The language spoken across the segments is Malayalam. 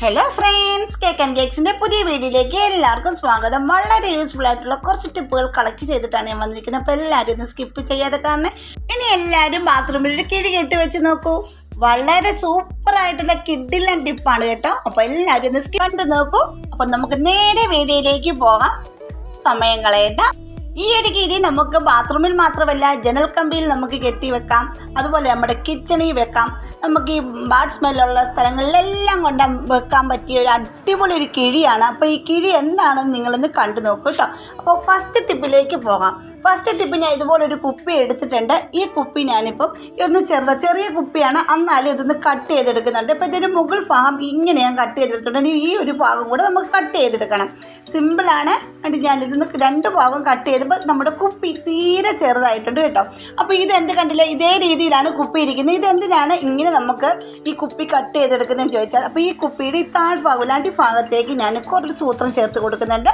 ഹലോ ഫ്രണ്ട്സ് കേക്ക് ആൻഡ് കേക്സിന്റെ പുതിയ വീഡിയോയിലേക്ക് എല്ലാവർക്കും സ്വാഗതം. വളരെ യൂസ്ഫുൾ ആയിട്ടുള്ള കുറച്ച് ടിപ്പുകൾ കളക്ട് ചെയ്തിട്ടാണ് ഞാൻ വന്നിരിക്കുന്നത്. അപ്പോൾ എല്ലാവരും ഒന്ന് സ്കിപ്പ് ചെയ്യാതെ കാരണം ഇനി എല്ലാവരും ബാത്റൂമിൽ ഒരു കിഴി കെട്ടി വെച്ച് നോക്കൂ. വളരെ സൂപ്പർ ആയിട്ടുള്ള കിഡിലൻ ടിപ്പാണ് കേട്ടോ. അപ്പോൾ എല്ലാവരും ഒന്ന് സ്കിപ്പ് കണ്ട് നോക്കൂ. അപ്പം നമുക്ക് നേരെ വീഡിയോയിലേക്ക് പോകാം. സമയം കളയണ്ട. ഈ ഒരു കിഴി നമുക്ക് ബാത്റൂമിൽ മാത്രമല്ല ജനൽ കമ്പിയിൽ നമുക്ക് കെട്ടി വെക്കാം. അതുപോലെ നമ്മുടെ കിച്ചണിൽ വെക്കാം. നമുക്ക് ഈ ബാഡ് സ്മെല്ലുള്ള സ്ഥലങ്ങളിലെല്ലാം കൊണ്ട് വെക്കാൻ പറ്റിയ ഒരു അടിപൊളി ഒരു കിഴിയാണ്. അപ്പോൾ ഈ കിഴി എന്താണെന്ന് നിങ്ങളൊന്ന് കണ്ടു നോക്കൂ കേട്ടോ അപ്പോൾ ഫസ്റ്റ് ടിപ്പിലേക്ക് പോകാം. ഫസ്റ്റ് ടിപ്പ് ഞാൻ ഇതുപോലെ ഒരു കുപ്പി എടുത്തിട്ടുണ്ട്. ഈ കുപ്പി ഞാനിപ്പം ഒന്ന് ചെറുത ചെറിയ കുപ്പിയാണ്. എന്നാലും ഇതൊന്ന് കട്ട് ചെയ്തെടുക്കുന്നുണ്ട്. ഇപ്പോൾ ഇതിന്റെ മുകൾ ഭാഗം ഇങ്ങനെ ഞാൻ കട്ട് ചെയ്തെടുത്തിട്ടുണ്ട്. ഇനി ഈ ഒരു ഭാഗം കൂടെ നമുക്ക് കട്ട് ചെയ്തെടുക്കണം. സിമ്പിളാണ് ഞാൻ ഇതൊന്ന് രണ്ട് ഭാഗം കട്ട് ചെയ്തപ്പോൾ നമ്മുടെ കുപ്പി തീരെ ചെറുതായിട്ടുണ്ട് കേട്ടോ. അപ്പോൾ ഇത് എന്ത് കണ്ടില്ല? ഇതേ രീതിയിലാണ് കുപ്പി ഇരിക്കുന്നത്. ഇതെന്തിനാണ് ഇങ്ങനെ നമുക്ക് ഈ കുപ്പി കട്ട് ചെയ്തെടുക്കുന്നതെന്ന് ചോദിച്ചാൽ അപ്പോൾ ഈ കുപ്പിയുടെ ഈ താഴ്ഭാഗം ഈ ഭാഗത്തേക്ക് ഞാൻ കുറച്ച് സൂത്രം ചേർത്ത് കൊടുക്കുന്നുണ്ട്.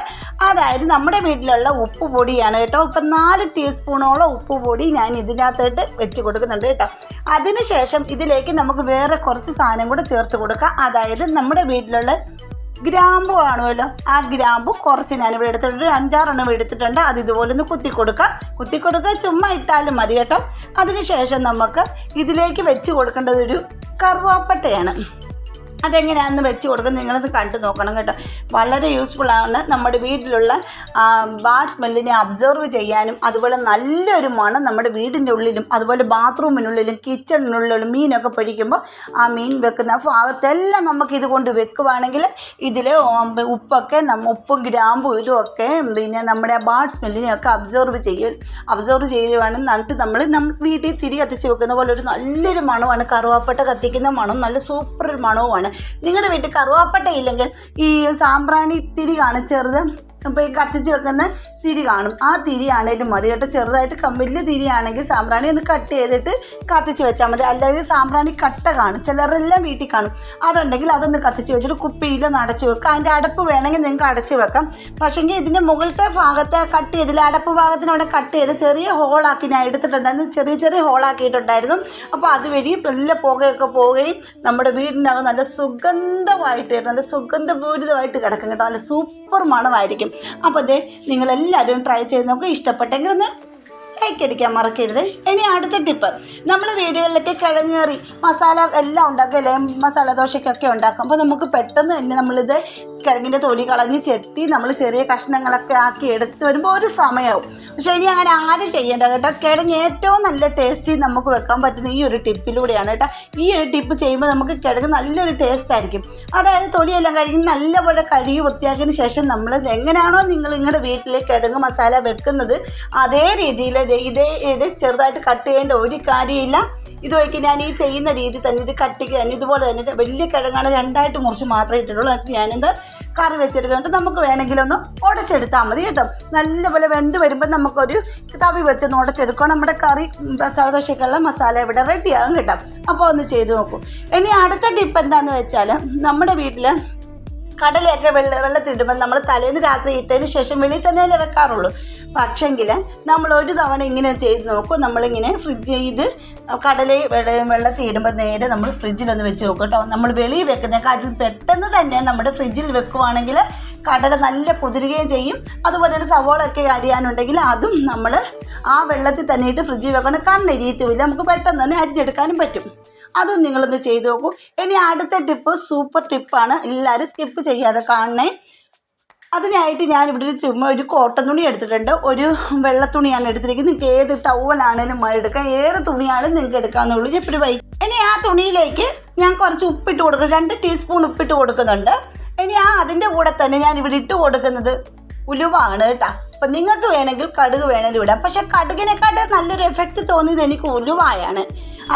അതായത് നമ്മുടെ വീട്ടിലുള്ള ഉപ്പ് പൊടിയാണ് കേട്ടോ. ഇപ്പം നാല് ടീസ്പൂണോളം ഉപ്പ് പൊടി ഞാൻ ഇതിനകത്തോട്ട് വെച്ച് കൊടുക്കുന്നുണ്ട് കേട്ടോ. അതിനുശേഷം ഇതിലേക്ക് നമുക്ക് വേറെ കുറച്ച് സാധനം കൂടെ ചേർത്ത് കൊടുക്കാം. അതായത് നമ്മുടെ വീട്ടിലുള്ള ഗ്രാമ്പു കാണുമല്ലോ. ആ ഗ്രാമ്പു കുറച്ച് ഞാനിവിടെ എടുത്തിട്ടുണ്ട്. ഒരു അഞ്ചാറെണ്ണം എടുത്തിട്ടുണ്ട്. അത് ഇതുപോലെ ഒന്ന് കുത്തി കൊടുക്കുക കുത്തി കൊടുക്കുക ചുമ്മാ ഇട്ടാലും മതി കേട്ടോ. അതിനുശേഷം നമുക്ക് ഇതിലേക്ക് വെച്ച് കൊടുക്കേണ്ടത് ഒരു കറുവാപ്പട്ടയാണ്. അതെങ്ങനെയാണെന്ന് വെച്ച് കൊടുക്കുന്നത് നിങ്ങളത് കണ്ടു നോക്കണം കേട്ടോ. വളരെ യൂസ്ഫുൾ ആണ് നമ്മുടെ വീട്ടിലുള്ള ബാഡ് സ്മെല്ലിനെ അബ്സർവ് ചെയ്യാനും അതുപോലെ നല്ലൊരു മണം നമ്മുടെ വീടിന്റെ ഉള്ളിലും അതുപോലെ ബാത്റൂമിനുള്ളിലും കിച്ചണിനുള്ളിലും മീനൊക്കെ പൊരിക്കുമ്പോൾ ആ മീൻ വെക്കുന്ന ഭാഗത്തെല്ലാം നമുക്ക് ഇതുകൊണ്ട് വെക്കുവാണെങ്കിൽ ഇതിൽ ഉപ്പൊക്കെ നമ്മ ഉപ്പും ഗ്രാമ്പും ഇതുമൊക്കെ പിന്നെ നമ്മുടെ ബാഡ് സ്മെല്ലിനെയൊക്കെ അബ്സർവ് ചെയ്യും അബ്സർവ് ചെയ്യുവാണ് എന്നിട്ട് നമ്മൾ നമ്മൾ വീട്ടിൽ തിരി കത്തിച്ച് വെക്കുന്ന പോലെ ഒരു നല്ലൊരു മണമാണ്. കറുവാപ്പട്ട കത്തിക്കുന്ന മണം നല്ല സൂപ്പർ മണവുമാണ്. നിങ്ങളുടെ വീട്ടിൽ കറുവാപ്പട്ട ഇല്ലെങ്കിൽ ഈ സാമ്പ്രാണി തിരി കാണും ഇപ്പോൾ ഈ കത്തിച്ച് വെക്കുന്ന തിരി കാണും. ആ തിരി ആണെങ്കിലും മതി കേട്ടോ. ചെറുതായിട്ട് വലിയ തിരിയാണെങ്കിൽ സാമ്പ്രാണി ഒന്ന് കട്ട് ചെയ്തിട്ട് കത്തിച്ച് വെച്ചാൽ മതി. അല്ലാതെ സാമ്പ്രാണി കട്ട കാണും. ചിലരെല്ലാം വീട്ടിൽ കാണും. അതുണ്ടെങ്കിൽ അതൊന്ന് കത്തിച്ച് വെച്ചിട്ട് കുപ്പിയിൽ നടച്ച് വെക്കുക അതിന്റെ അടപ്പ് വേണമെങ്കിൽ നിങ്ങൾക്ക് അടച്ച് വെക്കാം. പക്ഷേങ്കിൽ ഇതിന്റെ മുകളിലത്തെ ഭാഗത്തെ കട്ട് ചെയ്തില്ല. അടപ്പ് ഭാഗത്തിനവിടെ കട്ട് ചെയ്ത് ചെറിയ ഹോളാക്കി ഞാൻ എടുത്തിട്ടുണ്ടായിരുന്നു. ചെറിയ ചെറിയ ഹോളാക്കിയിട്ടുണ്ടായിരുന്നു അപ്പോൾ അതുവഴി നല്ല പുകയൊക്കെ പോവുകയും നമ്മുടെ വീടിനകം നല്ല സുഗന്ധമായിട്ട് നല്ല സുഗന്ധപൂരിതമായിട്ട് കിടക്കും കേട്ടോ. നല്ല സൂപ്പർ മണമായിരിക്കും. അപ്പോൾ അതെ നിങ്ങളെല്ലാവരും ട്രൈ ചെയ്ത് നോക്കുക ഇഷ്ടപ്പെട്ടെങ്കിൽ ഒന്ന് ലൈക്ക് അടിക്കാൻ മറക്കരുത്. ഇനി അടുത്ത ടിപ്പ് നമ്മൾ വീടുകളിലൊക്കെ കിഴങ്ങേറി മസാല എല്ലാം ഉണ്ടാക്കുക അല്ലെ? മസാല ദോശയ്ക്കൊക്കെ ഉണ്ടാക്കും അപ്പോൾ നമുക്ക് പെട്ടെന്ന് തന്നെ നമ്മളിത് കിഴങ്ങിന്റെ തൊലി കളഞ്ഞ് ചെത്തി നമ്മൾ ചെറിയ കഷ്ണങ്ങളൊക്കെ ആക്കി എടുത്ത് വരുമ്പോൾ ഒരു സമയമാവും പക്ഷേ ഇനി അങ്ങനെ ആരും ചെയ്യേണ്ട കേട്ടോ. കിഴങ്ങ് ഏറ്റവും നല്ല ടേസ്റ്റി നമുക്ക് വെക്കാൻ പറ്റുന്ന ഈ ഒരു ടിപ്പിലൂടെയാണ് കേട്ടോ. ഈ ഒരു ടിപ്പ് ചെയ്യുമ്പോൾ നമുക്ക് കിഴങ്ങ് നല്ലൊരു ടേസ്റ്റ് ആയിരിക്കും. അതായത് തൊലിയെല്ലാം കഴുകി നല്ലപോലെ കഴുകി വൃത്തിയാക്കിയതിന് ശേഷം നമ്മൾ എങ്ങനെയാണോ നിങ്ങൾ നിങ്ങളുടെ വീട്ടിൽ കിഴങ്ങ് മസാല വെക്കുന്നത് അതേ രീതിയിൽ ഇതേ ഇട്. ചെറുതായിട്ട് കട്ട് ചെയ്യേണ്ട ഒരു കാര്യമില്ല. ഇതുവഴിക്ക് ഞാൻ ഈ ചെയ്യുന്ന രീതി തന്നെ ഇത് കട്ടിക്ക് തന്നെ ഇതുപോലെ തന്നെ വലിയ കിഴങ്ങാണ് രണ്ടായിട്ട് മുറിച്ച് മാത്രമേ ഇട്ടിട്ടുള്ളൂ. ഞാനിത് കറി വെച്ചെടുക്കുന്നുണ്ട്. നമുക്ക് വേണമെങ്കിലൊന്ന് ഉടച്ചെടുത്താൽ മതി കേട്ടോ. നല്ലപോലെ വെന്ത് വരുമ്പോൾ നമുക്കൊരു തവി വെച്ചൊന്ന് ഉടച്ചെടുക്കുക. നമ്മുടെ കറി മസാല ദോശയ്ക്കുള്ള മസാല ഇവിടെ റെഡിയാകും കേട്ടോ. അപ്പോൾ ഒന്ന് ചെയ്ത് നോക്കൂ. ഇനി അടുത്ത ടിപ്പ് എന്താണെന്ന് വെച്ചാൽ നമ്മുടെ വീട്ടിൽ കടലയൊക്കെ വെള്ള വെള്ളത്തിടുമ്പോൾ നമ്മൾ തലേന്ന് രാത്രി ഇട്ടതിന് ശേഷം വെളിയിൽ തന്നെയല്ലേ വെക്കാറുള്ളൂ. പക്ഷെങ്കിൽ നമ്മൾ ഒരു തവണ ഇങ്ങനെ ചെയ്ത് നോക്കും. നമ്മളിങ്ങനെ ഫ്രിഡ്ജ് ചെയ്ത് കടല വെള്ള- വെള്ളത്തിൽ ഇടുമ്പോൾ നേരെ നമ്മൾ ഫ്രിഡ്ജിലൊന്ന് വെച്ച് നോക്കും കേട്ടോ. നമ്മൾ വെളിയിൽ വെക്കുന്നതിനെക്കാട്ടിലും പെട്ടെന്ന് തന്നെ നമ്മുടെ ഫ്രിഡ്ജിൽ വെക്കുവാണെങ്കിൽ കടല നല്ല കുതിരുകയും ചെയ്യും. അതുപോലെ തന്നെ സവോളൊക്കെ അടിയാനുണ്ടെങ്കിൽ അതും നമ്മൾ ആ വെള്ളത്തിൽ തന്നെ ഇട്ട് ഫ്രിഡ്ജിൽ വെക്കണം. കണ്ണെരിയത്തുമില്ല. നമുക്ക് പെട്ടെന്ന് തന്നെ അരിഞ്ഞെടുക്കാനും പറ്റും. അതും നിങ്ങളൊന്ന് ചെയ്തു നോക്കൂ. ഇനി അടുത്ത ടിപ്പ് സൂപ്പർ ടിപ്പാണ് എല്ലാവരും സ്കിപ്പ് ചെയ്യാതെ കാണണേ. അതിനായിട്ട് ഞാൻ ഇവിടെ ഒരു ചുമ്മാ ഒരു കോട്ടൺ തുണി എടുത്തിട്ടുണ്ട്. ഒരു വെള്ള തുണിയാണ് എടുത്തിരിക്കുന്നത്. നിങ്ങൾക്ക് ഏത് ടൗവലാണേലും മഴ എടുക്കാം. ഏത് തുണിയാണെങ്കിലും നിങ്ങൾക്ക് എടുക്കാമെന്നുള്ളൂ ഇപ്പോൾ വൈ ഇനി ആ തുണിയിലേക്ക് ഞാൻ കുറച്ച് ഉപ്പിട്ട് കൊടുക്കും. രണ്ട് ടീസ്പൂൺ ഉപ്പിട്ട് കൊടുക്കുന്നുണ്ട്. ഇനി ആ അതിന്റെ കൂടെ തന്നെ ഞാൻ ഇവിടെ ഇട്ട് കൊടുക്കുന്നത് ഉലുവാണ് കേട്ടോ. അപ്പം നിങ്ങൾക്ക് വേണമെങ്കിൽ കടുക് വേണമെങ്കിൽ ഇടാം. പക്ഷേ കടുകിനെക്കാട്ടും നല്ലൊരു എഫക്റ്റ് തോന്നിയത് എനിക്ക് ഉലുവായാണ്.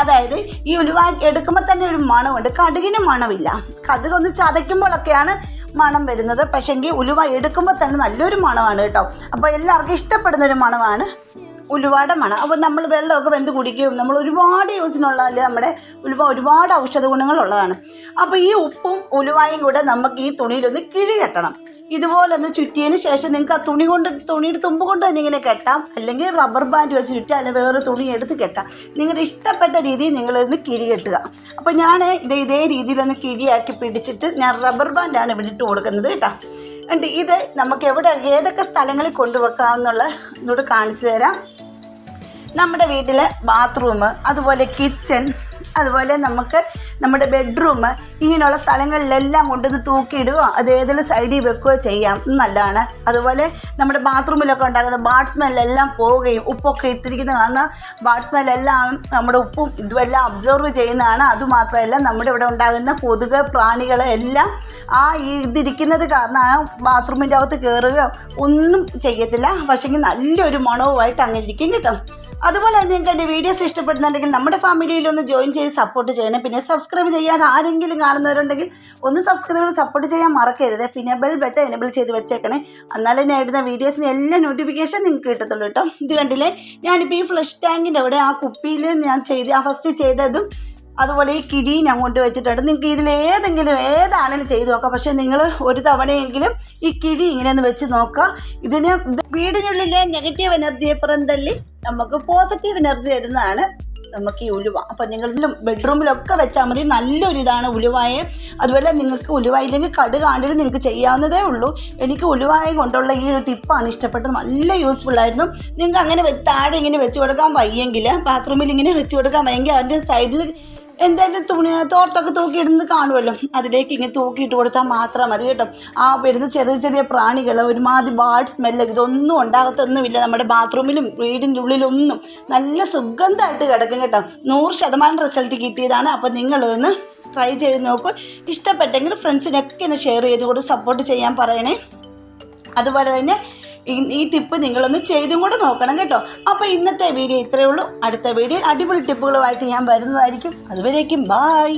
അതായത് ഈ ഉലുവ എടുക്കുമ്പോൾ തന്നെ ഒരു മണമുണ്ട്. കടുകിന് മണമില്ല. കടുക് ഒന്ന് ചതയ്ക്കുമ്പോഴൊക്കെയാണ് മണം വരുന്നത്. പക്ഷേങ്കിൽ ഉലുവ എടുക്കുമ്പോൾ തന്നെ നല്ലൊരു മണമാണ് കേട്ടോ. അപ്പോൾ എല്ലാവർക്കും ഇഷ്ടപ്പെടുന്ന ഒരു മണമാണ് ഉലുവാട മണം. അപ്പോൾ നമ്മൾ വെള്ളമൊക്കെ വെന്ത് കുടിക്കും നമ്മൾ ഒരുപാട് യൂസിനുള്ളതല്ലേ നമ്മുടെ ഉലുവ ഒരുപാട് ഔഷധ ഗുണങ്ങളുള്ളതാണ് അപ്പോൾ ഈ ഉപ്പും ഉലുവായും കൂടെ നമുക്ക് ഈ തുണിയിലൊന്ന് കിഴി കെട്ടണം. ഇതുപോലെ ഒന്ന് ചുറ്റിയതിന് ശേഷം നിങ്ങൾക്ക് ആ തുണി കൊണ്ട് തുണിയുടെ തുമ്പ് കൊണ്ട് തന്നെ ഇങ്ങനെ കെട്ടാം. അല്ലെങ്കിൽ റബ്ബർ ബാൻഡ് വെച്ച് ചുറ്റുക അല്ലെങ്കിൽ വേറെ തുണി എടുത്ത് കെട്ടാം. നിങ്ങളുടെ ഇഷ്ടപ്പെട്ട രീതിയിൽ നിങ്ങളിന്ന് കിരി കെട്ടുക. അപ്പോൾ ഞാൻ ഇത് ഇതേ രീതിയിലൊന്ന് കിരിയാക്കി പിടിച്ചിട്ട് ഞാൻ റബ്ബർ ബാൻഡാണ് ഇവിടെ ഇട്ട് കൊടുക്കുന്നത് കേട്ടോ. ഉണ്ട് ഇത് നമുക്ക് എവിടെ ഏതൊക്കെ സ്ഥലങ്ങളിൽ കൊണ്ടുവെക്കാമെന്നുള്ള ഇതോട് കാണിച്ചു തരാം. നമ്മുടെ വീട്ടിലെ ബാത്റൂം അതുപോലെ കിച്ചൺ അതുപോലെ നമുക്ക് നമ്മുടെ ബെഡ്റൂം ഇങ്ങനെയുള്ള സ്ഥലങ്ങളിലെല്ലാം കൊണ്ടുവന്ന് തൂക്കിയിടുകയോ അത് ഏതെങ്കിലും സൈഡിൽ വെക്കുകയോ ചെയ്യാം. നല്ലതാണ്. അതുപോലെ നമ്മുടെ ബാത്റൂമിലൊക്കെ ഉണ്ടാകുന്ന ബാഡ് സ്മെല്ലെല്ലാം പോവുകയും ഉപ്പൊക്കെ ഇട്ടിരിക്കുന്ന കാരണം ബാഡ് സ്മെല്ലെല്ലാം നമ്മുടെ ഉപ്പും ഇതുമെല്ലാം അബ്സർവ് ചെയ്യുന്നതാണ്. അതുമാത്രമല്ല നമ്മുടെ ഇവിടെ ഉണ്ടാകുന്ന കൊതുക് പ്രാണികളെ എല്ലാം ആ ഇതിരിക്കുന്നത് കാരണം ബാത്റൂമിന്റെ അകത്ത് കയറുകയോ ഒന്നും ചെയ്യത്തില്ല. പക്ഷേങ്കിൽ നല്ലൊരു മണവുമായിട്ട് അങ്ങനെ ഇരിക്കും കേട്ടോ. അതുപോലെ നിങ്ങൾക്ക് എന്റെ വീഡിയോസ് ഇഷ്ടപ്പെടുന്നുണ്ടെങ്കിൽ നമ്മുടെ ഫാമിലിയിൽ ഒന്ന് ജോയിൻ ചെയ്ത് സപ്പോർട്ട് ചെയ്യണം. പിന്നെ സബ്സ്ക്രൈബ് ചെയ്യാതെ ആരെങ്കിലും കാണുന്നവരുണ്ടെങ്കിൽ ഒന്ന് സബ്സ്ക്രൈബ് സപ്പോർട്ട് ചെയ്യാൻ മറക്കരുത്. പിന്നെ ബെൽ ബട്ടൺ എനബിൾ ചെയ്ത് വെച്ചേക്കണേ. എന്നാലേ ഞാൻ ഇടുന്ന വീഡിയോസിന് എല്ലാ നോട്ടിഫിക്കേഷൻ നിങ്ങൾക്ക് കിട്ടത്തുള്ളൂ കേട്ടോ. ഇത് കണ്ടില്ലേ? ഞാനിപ്പോൾ ഈ ഫ്ലഷ് ടാങ്കിന്റെ അവിടെ ആ കുപ്പിയിൽ ഞാൻ ചെയ്ത് ആ ഫസ്റ്റ് ചെയ്തതും അതുപോലെ ഈ കിഴി ഞാൻ കൊണ്ട് വെച്ചിട്ടുണ്ട്. നിങ്ങൾക്ക് ഇതിൽ ഏതെങ്കിലും ഏതാണെങ്കിലും ചെയ്തു നോക്കാം. പക്ഷേ നിങ്ങൾ ഒരു തവണയെങ്കിലും ഈ കിഴി ഇങ്ങനെ ഒന്ന് വെച്ച് നോക്കുക. ഇതിന് വീടിനുള്ളിലെ നെഗറ്റീവ് എനർജിയെ പുറന്തള്ളി നമുക്ക് പോസിറ്റീവ് എനർജി തരുന്നതാണ് നമുക്ക് ഈ ഉലുവ. അപ്പം നിങ്ങളിലും ബെഡ്റൂമിലൊക്കെ വെച്ചാൽ മതി. നല്ലൊരു ഇതാണ് ഉലുവായെ. അതുപോലെ നിങ്ങൾക്ക് ഉലുവ ഇല്ലെങ്കിൽ കടു കാണ്ടിലും നിങ്ങൾക്ക് ചെയ്യാവുന്നതേ ഉള്ളൂ. എനിക്ക് ഉലുവായ കൊണ്ടുള്ള ഈ ഒരു ടിപ്പാണ് ഇഷ്ടപ്പെട്ടത്. നല്ല യൂസ്ഫുൾ ആയിരുന്നു. നിങ്ങൾക്ക് അങ്ങനെ താഴെ ഇങ്ങനെ വെച്ച് കൊടുക്കാൻ വയ്യെങ്കിൽ ബാത്റൂമിൽ ഇങ്ങനെ വെച്ച് കൊടുക്കാൻ വയ്യെങ്കിൽ അതിന്റെ സൈഡിൽ എന്തായാലും തുണി തോർത്തൊക്കെ തൂക്കിയിടുന്നത് കാണുമല്ലോ. അതിലേക്ക് ഇങ്ങനെ തൂക്കിയിട്ട് കൊടുത്താൽ മാത്രം മതി കേട്ടോ. ആ വരുന്ന ചെറിയ ചെറിയ പ്രാണികൾ ഒരുമാതിരി ബാഡ് സ്മെല്ല് ഇതൊന്നും ഉണ്ടാകത്തൊന്നുമില്ല നമ്മുടെ ബാത്റൂമിലും വീടിന്റെ ഉള്ളിലൊന്നും. നല്ല സുഗന്ധമായിട്ട് കിടക്കും കേട്ടോ. നൂറ് ശതമാനം റിസൾട്ട് കിട്ടിയതാണ്. അപ്പോൾ നിങ്ങളൊന്ന് ട്രൈ ചെയ്ത് നോക്കൂ. ഇഷ്ടപ്പെട്ടെങ്കിൽ ഫ്രണ്ട്സിനൊക്കെ ഒന്ന് ഷെയർ ചെയ്ത് കൊടുത്ത് സപ്പോർട്ട് ചെയ്യാൻ പറയണേ. അതുപോലെ തന്നെ ഈ ടിപ്പ് നിങ്ങളൊന്ന് ചെയ്തും കൂടെ നോക്കണം കേട്ടോ. അപ്പോൾ ഇന്നത്തെ വീഡിയോ ഇത്രയേ ഉള്ളൂ. അടുത്ത വീഡിയോയിൽ അടിപൊളി ടിപ്പുകളുമായിട്ട് ഞാൻ വരുന്നതായിരിക്കും. അതുവരേക്കും ബായ്